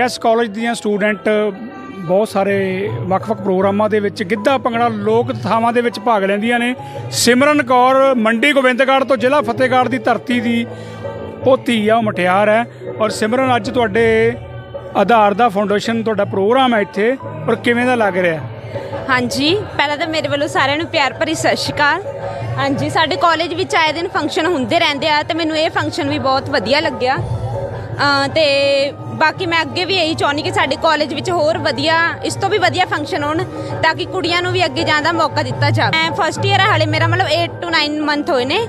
JS college ਦੀਆਂ student ਬਹੁਤ ਸਾਰੇ ਵੱਖ-ਵੱਖ ਪ੍ਰੋਗਰਾਮਾਂ ਦੇ ਵਿੱਚ ਗਿੱਧਾ ਭੰਗੜਾ ਲੋਕ ਥਾਵਾਂ ਦੇ ਵਿੱਚ ਭਾਗ ਲੈਂਦੀਆਂ ਨੇ। ਸਿਮਰਨ ਕੌਰ ਮੰਡੀ ਗੋਬਿੰਦਗੜ੍ਹ ਤੋਂ ਜ਼ਿਲ੍ਹਾ ਫਤਿਹਗੜ੍ਹ ਦੀ ਧਰਤੀ ਦੀ ਉਹ ਧੀ ਆ ਉਹ ਮਟਿਆਰ ਹੈ। ਔਰ ਸਿਮਰਨ ਅੱਜ ਤੁਹਾਡੇ ਆਧਾਰ ਦਾ ਫਾਊਂਡੇਸ਼ਨ ਤੁਹਾਡਾ ਪ੍ਰੋਗਰਾਮ ਹੈ ਇੱਥੇ। ਔਰ ਕਿਵੇਂ ਦਾ ਲੱਗ ਰਿਹਾ? ਹਾਂਜੀ ਪਹਿਲਾਂ ਤਾਂ ਮੇਰੇ ਵੱਲੋਂ ਸਾਰਿਆਂ ਨੂੰ ਪਿਆਰ ਭਰੀ ਸਤਿ ਸ਼੍ਰੀ ਅਕਾਲ। ਹਾਂਜੀ ਸਾਡੇ ਕਾਲਜ ਵਿੱਚ ਆਏ ਦਿਨ ਫੰਕਸ਼ਨ ਹੁੰਦੇ ਰਹਿੰਦੇ ਆ ਤੇ ਮੈਨੂੰ ਇਹ ਫੰਕਸ਼ਨ ਵੀ ਬਹੁਤ ਵਧੀਆ ਲੱਗਿਆ। ਅ, ਤੇ ਬਾਕੀ ਮੈਂ ਅੱਗੇ ਵੀ ਇਹੀ ਚਾਹੁੰਦੀ ਕਿ ਸਾਡੇ ਕਾਲਜ ਵਿੱਚ ਹੋਰ ਵਧੀਆ ਇਸ ਤੋਂ ਵੀ ਵਧੀਆ ਫੰਕਸ਼ਨ ਹੋਣ ਤਾਂ ਕਿ ਕੁੜੀਆਂ ਨੂੰ ਵੀ ਅੱਗੇ ਜਾਣ ਦਾ ਮੌਕਾ ਦਿੱਤਾ ਜਾਵੇ। ਮੈਂ ਫਸਟ ਈਅਰ ਹਾਲੇ ਮੇਰਾ ਮਤਲਬ 8 ਟੂ 9 ਮੰਥ ਹੋਏ ਨੇ।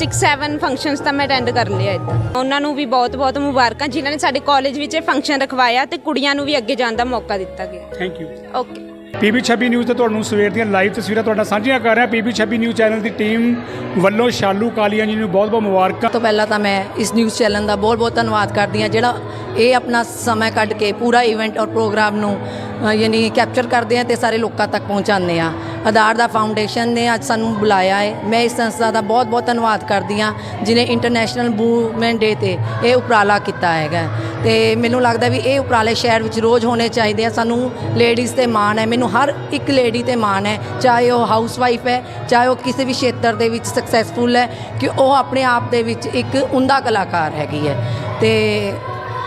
6 7 ਫੰਕਸ਼ਨਸ ਤਾਂ ਮੈਂ ਅਟੈਂਡ ਕਰ ਲਿਆ ਇੱਦਾਂ ਉਹਨਾਂ ਨੂੰ ਵੀ ਬਹੁਤ ਬਹੁਤ ਮੁਬਾਰਕਾਂ ਜਿਨ੍ਹਾਂ ਨੇ ਸਾਡੇ ਕਾਲਜ ਵਿੱਚ ਇਹ ਫੰਕਸ਼ਨ ਰਖਵਾਇਆ ਤੇ ਕੁੜੀਆਂ ਨੂੰ ਵੀ ਅੱਗੇ ਜਾਣ ਦਾ ਮੌਕਾ ਦਿੱਤਾ ਗਿਆ। Thank you okay PB 26 news ਤੇ ਤੁਹਾਨੂੰ ਸਵੇਰ ਦੀਆਂ ਲਾਈਵ ਤਸਵੀਰਾਂ ਤੁਹਾਡਾ ਸਾਂਝੀਆਂ ਕਰ ਰਿਹਾ। ਪੀਬੀ 26 ਨਿਊਜ਼ ਚੈਨਲ ਦੀ ਟੀਮ ਵੱਲੋਂ ਸ਼ਾਲੂ ਕਾਲੀਆ ਜੀ ਨੂੰ ਬਹੁਤ-ਬਹੁਤ ਮੁਬਾਰਕਾਂ। ਤੋਂ ਪਹਿਲਾਂ ਤਾਂ ਮੈਂ ਇਸ ਨਿਊਜ਼ ਚੈਨਲ ਦਾ ਬਹੁਤ-ਬਹੁਤ ਧੰਨਵਾਦ ਕਰਦੀ ਹਾਂ, ਜਿਹੜਾ ਇਹ ਆਪਣਾ ਸਮਾਂ ਕੱਢ ਕੇ ਪੂਰਾ ਇਵੈਂਟ ਔਰ ਪ੍ਰੋਗਰਾਮ ਨੂੰ ਯਾਨੀ ਕੈਪਚਰ ਕਰਦੇ ਆ ਤੇ ਸਾਰੇ ਲੋਕਾਂ ਤੱਕ ਪਹੁੰਚਾਉਂਦੇ ਆ ਆਧਾਰ ਦਾ ਫਾਊਂਡੇਸ਼ਨ ਨੇ ਅੱਜ ਸਾਨੂੰ ਬੁਲਾਇਆ ਹੈ। ਮੈਂ ਇਸ ਸੰਸਥਾ ਦਾ ਬਹੁਤ-ਬਹੁਤ ਧੰਨਵਾਦ ਕਰਦੀ ਹਾਂ ਜਿਨੇ ਇੰਟਰਨੈਸ਼ਨਲ ਵੂਮਨ ਡੇ ਤੇ ਇਹ ਉਪਰਾਲਾ ਕੀਤਾ ਹੈਗਾ। ਤੇ ਮੈਨੂੰ ਲੱਗਦਾ ਵੀ ਇਹ ਉਪਰਾਲੇ ਸ਼ਹਿਰ ਵਿੱਚ ਰੋਜ਼ ਹੋਣੇ ਚਾਹੀਦੇ ਆ। ਸਾਨੂੰ ਲੇਡੀਜ਼ ਤੇ ਮਾਣ ਹੈ। ਮੈਨੂੰ ਹਰ ਇੱਕ ਲੇਡੀ ਤੇ ਮਾਣ ਹੈ। ਚਾਹੇ ਉਹ ਹਾਊਸ ਵਾਈਫ ਹੈ, ਚਾਹੇ ਉਹ ਕਿਸੇ ਵੀ ਖੇਤਰ ਦੇ ਵਿੱਚ ਸਕਸੈਸਫੁਲ ਹੈ, ਕਿ ਉਹ ਆਪਣੇ ਆਪ ਦੇ ਵਿੱਚ ਇੱਕ ਉਮਦਾ ਕਲਾਕਾਰ ਹੈਗੀ ਹੈ। ਤੇ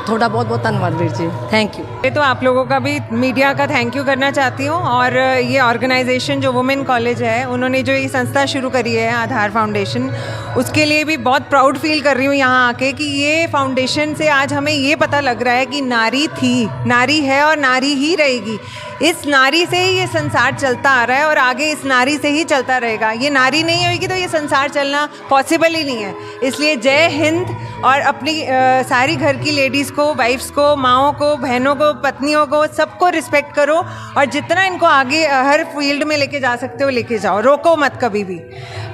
थोड़ा बहुत बहुत धन्यवाद वीर जी। थैंक यू ये तो आप लोगों का भी मीडिया का थैंक यू करना चाहती हूँ और ये ऑर्गेनाइजेशन जो वुमेन कॉलेज है, उन्होंने जो ये संस्था शुरू करी है आधार फाउंडेशन उसके लिए भी बहुत प्राउड फील कर रही हूँ यहाँ आके कि ये फाउंडेशन से आज हमें ये पता लग रहा है कि नारी थी, नारी है और नारी ही रहेगी। इस नारी से ही ये संसार चलता आ रहा है और आगे इस नारी से ही चलता रहेगा। ये नारी नहीं होगी तो ये संसार चलना पॉसिबल ही नहीं है। इसलिए जय हिंद और अपनी अ, सारी घर की लेडीज़ को वाइफ्स को माओं को बहनों को पत्नियों को सबको रिस्पेक्ट करो और जितना इनको आगे हर फ़ील्ड में लेके जा सकते हो लेके जाओ। रोको मत कभी भी।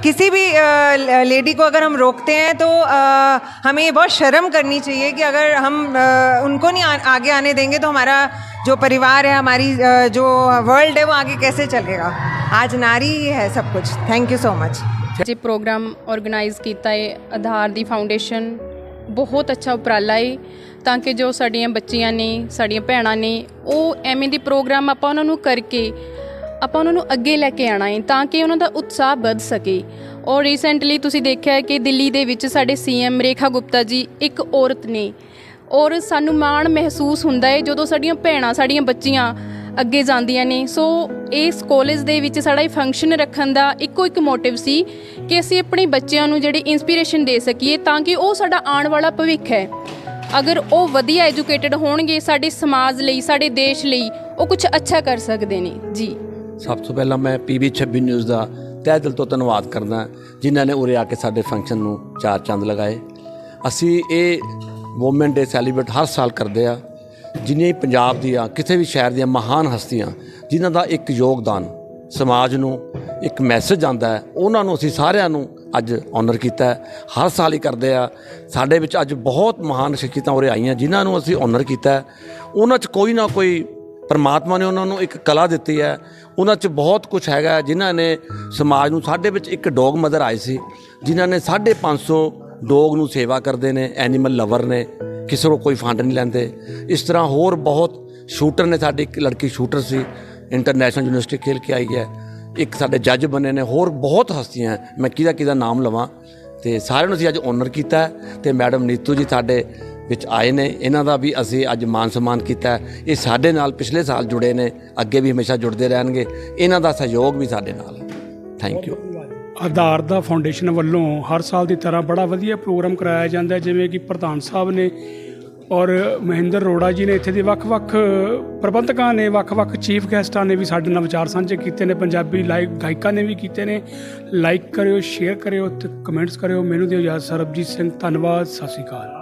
किसी भी आ, लेडी को अगर हम रोकते हैं तो अ, हमें बहुत शर्म करनी चाहिए कि अगर हम उनको नहीं आ, आगे आने देंगे तो हमारा जो परिवार है हमारी अ, जो वर्ल्ड है वो आगे कैसे चलेगा आज नारी ही है सब कुछ थैंक यू सो मच ਜੇ ਪ੍ਰੋਗਰਾਮ ਆਰਗੇਨਾਈਜ਼ ਕੀਤਾ ਹੈ ਆਧਾਰ ਦੀ ਫਾਊਂਡੇਸ਼ਨ ਬਹੁਤ ਅੱਛਾ ਉਪਰਾਲਾ ਹੈ ਤਾਂ ਕਿ ਜੋ ਸਾਡੀਆਂ ਬੱਚੀਆਂ ਨੇ ਸਾਡੀਆਂ ਭੈਣਾਂ ਨੇ ਉਹ ਐਵੇਂ ਦੀ ਪ੍ਰੋਗਰਾਮ ਆਪਾਂ ਉਹਨਾਂ ਨੂੰ ਕਰਕੇ ਆਪਾਂ ਉਹਨਾਂ ਨੂੰ ਅੱਗੇ ਲੈ ਕੇ ਆਣਾ ਹੈ ਤਾਂ ਕਿ ਉਹਨਾਂ ਦਾ ਉਤਸ਼ਾਹ ਵੱਧ ਸਕੇ ਔਰ ਰੀਸੈਂਟਲੀ ਤੁਸੀਂ ਦੇਖਿਆ ਹੈ ਕਿ ਦਿੱਲੀ ਦੇ ਵਿੱਚ ਸਾਡੇ ਸੀਐਮ ਰੇਖਾ ਗੁਪਤਾ ਜੀ ਇੱਕ ਔਰਤ ਨੇ ਔਰ ਸਾਨੂੰ ਮਾਣ ਮਹਿਸੂਸ ਹੁੰਦਾ ਹੈ ਜਦੋਂ ਸਾਡੀਆਂ ਭੈਣਾਂ, ਸਾਡੀਆਂ ਬੱਚੀਆਂ ਅੱਗੇ ਜਾਂਦੀਆਂ ਨੇ। ਸੋ ਇਸ ਕਾਲਜ ਦੇ ਵਿੱਚ ਸਾਡਾ ਇਹ ਫੰਕਸ਼ਨ ਰੱਖਣ ਦਾ ਇੱਕੋ ਇੱਕ ਮੋਟਿਵ ਸੀ ਕਿ ਅਸੀਂ ਆਪਣੇ ਬੱਚਿਆਂ ਨੂੰ ਜਿਹੜੀ ਇਨਸਪੀਰੇਸ਼ਨ ਦੇ ਸਕੀਏ ਤਾਂ ਕਿ ਉਹ ਸਾਡਾ ਆਉਣ ਵਾਲਾ ਭਵਿੱਖ ਹੈ। ਅਗਰ ਉਹ ਵਧੀਆ ਐਜੂਕੇਟਿਡ ਹੋਣਗੇ ਸਾਡੇ ਸਮਾਜ ਲਈ, ਸਾਡੇ ਦੇਸ਼ ਲਈ, ਉਹ ਕੁਝ ਅੱਛਾ ਕਰ ਸਕਦੇ ਨੇ। ਜੀ। ਸਭ ਤੋਂ ਪਹਿਲਾਂ ਮੈਂ ਪੀਬੀ 26 ਨਿਊਜ਼ ਦਾ ਤਹਿ ਦਿਲ ਤੋਂ ਧੰਨਵਾਦ ਕਰਦਾ ਜਿਨ੍ਹਾਂ ਨੇ ਉਰੇ ਆ ਕੇ ਸਾਡੇ ਫੰਕਸ਼ਨ ਨੂੰ ਚਾਰ ਚੰਦ ਲਗਾਏ। ਅਸੀਂ ਇਹ ਵੂਮਨ ਡੇ ਸੈਲੀਬ੍ਰੇਟ ਹਰ ਸਾਲ ਕਰਦੇ ਆ ਜਿੰਨੇ ਪੰਜਾਬ ਦੀਆਂ ਕਿਸੇ ਵੀ ਸ਼ਹਿਰ ਦੀਆਂ ਮਹਾਨ ਹਸਤੀਆਂ, ਜਿਨ੍ਹਾਂ ਦਾ ਇੱਕ ਯੋਗਦਾਨ ਸਮਾਜ ਨੂੰ ਇੱਕ ਮੈਸੇਜ ਆਂਦਾ ਹੈ, ਉਹਨਾਂ ਨੂੰ ਅਸੀਂ ਸਾਰਿਆਂ ਨੂੰ ਅੱਜ ਆਨਰ ਕੀਤਾ ਹਰ ਸਾਲ ਹੀ ਕਰਦੇ ਆ। ਸਾਡੇ ਵਿੱਚ ਅੱਜ ਬਹੁਤ ਮਹਾਨ ਸ਼ਖਸੀਅਤਾਂ ਉਰੇ ਆਈਆਂ, ਜਿਨ੍ਹਾਂ ਨੂੰ ਅਸੀਂ ਆਨਰ ਕੀਤਾ ਉਹਨਾਂ 'ਚ ਕੋਈ ਨਾ ਕੋਈ ਪਰਮਾਤਮਾ ਨੇ ਉਹਨਾਂ ਨੂੰ ਇੱਕ ਕਲਾ ਦਿੱਤੀ ਹੈ। ਉਹਨਾਂ 'ਚ ਬਹੁਤ ਕੁਝ ਹੈਗਾ ਜਿਨ੍ਹਾਂ ਨੇ ਸਮਾਜ ਨੂੰ ਸਾਡੇ ਵਿੱਚ ਇੱਕ ਡੌਗ ਮਦਰ ਆਏ ਸੀ, ਜਿਨ੍ਹਾਂ ਨੇ 550 ਡੋਗ ਨੂੰ ਸੇਵਾ ਕਰਦੇ ਨੇ ਐਨੀਮਲ ਲਵਰ ਨੇ, ਕਿਸੇ ਨੂੰ ਕੋਈ ਫੰਡ ਨਹੀਂ ਲੈਂਦੇ। ਇਸ ਤਰ੍ਹਾਂ ਹੋਰ ਬਹੁਤ ਸ਼ੂਟਰ ਨੇ, ਸਾਡੀ ਇੱਕ ਲੜਕੀ ਸ਼ੂਟਰ ਸੀ ਇੰਟਰਨੈਸ਼ਨਲ ਯੂਨੀਵਰਸਿਟੀ ਖੇਲ ਕੇ ਆਈ ਹੈ। ਇੱਕ ਸਾਡੇ ਜੱਜ ਬਣੇ ਨੇ, ਹੋਰ ਬਹੁਤ ਹਸਤੀਆਂ ਮੈਂ ਕਿਹਦਾ ਕਿਹਦਾ ਨਾਮ ਲਵਾਂ? ਤੇ ਸਾਰਿਆਂ ਨੂੰ ਅਸੀਂ ਅੱਜ ਓਨਰ ਕੀਤਾ ਹੈ। ਤੇ ਮੈਡਮ ਨੀਤੂ ਜੀ ਸਾਡੇ ਵਿੱਚ ਆਏ ਨੇ। ਇਹਨਾਂ ਦਾ ਵੀ ਅਸੀਂ ਅੱਜ ਮਾਨ ਸਨਮਾਨ ਕੀਤਾ ਇਹ ਸਾਡੇ ਨਾਲ ਪਿਛਲੇ ਸਾਲ ਜੁੜੇ ਨੇ, ਅੱਗੇ ਵੀ ਹਮੇਸ਼ਾ ਜੁੜਦੇ ਰਹਿਣਗੇ। ਇਹਨਾਂ ਦਾ ਸਹਿਯੋਗ ਵੀ ਸਾਡੇ ਨਾਲ ਥੈਂਕ ਯੂ ਆਧਾਰ ਦਾ ਫਾਊਂਡੇਸ਼ਨ ਵੱਲੋਂ ਹਰ ਸਾਲ ਦੀ ਤਰ੍ਹਾਂ ਬੜਾ ਵਧੀਆ ਪ੍ਰੋਗਰਾਮ ਕਰਾਇਆ ਜਾਂਦਾ ਜਿਵੇਂ ਕਿ ਪ੍ਰਧਾਨ ਸਾਹਿਬ ਨੇ ਔਰ ਮਹਿੰਦਰ ਰੋੜਾ ਜੀ ਨੇ ਇੱਥੇ ਦੇ ਵੱਖ-ਵੱਖ ਪ੍ਰਬੰਧਕਾਂ ਨੇ ਵੱਖ-ਵੱਖ ਚੀਫ ਗੈਸਟਾਂ ਨੇ ਵੀ ਸਾਡੇ ਨਾਲ ਵਿਚਾਰ ਸਾਂਝੇ ਕੀਤੇ ਨੇ, ਪੰਜਾਬੀ ਲਾਈਕ ਗਾਇਕਾਂ ਨੇ ਵੀ ਕੀਤੇ ਨੇ। ਲਾਈਕ ਕਰਿਓ ਸ਼ੇਅਰ ਕਰਿਓ ਤੇ ਕਮੈਂਟਸ ਕਰਿਓ। ਮੈਨੂੰ ਦਿਓ ਯਾਦ ਸਰਬਜੀਤ ਸਿੰਘ, ਧੰਨਵਾਦ, ਸਤਿ ਸ਼੍ਰੀ ਅਕਾਲ।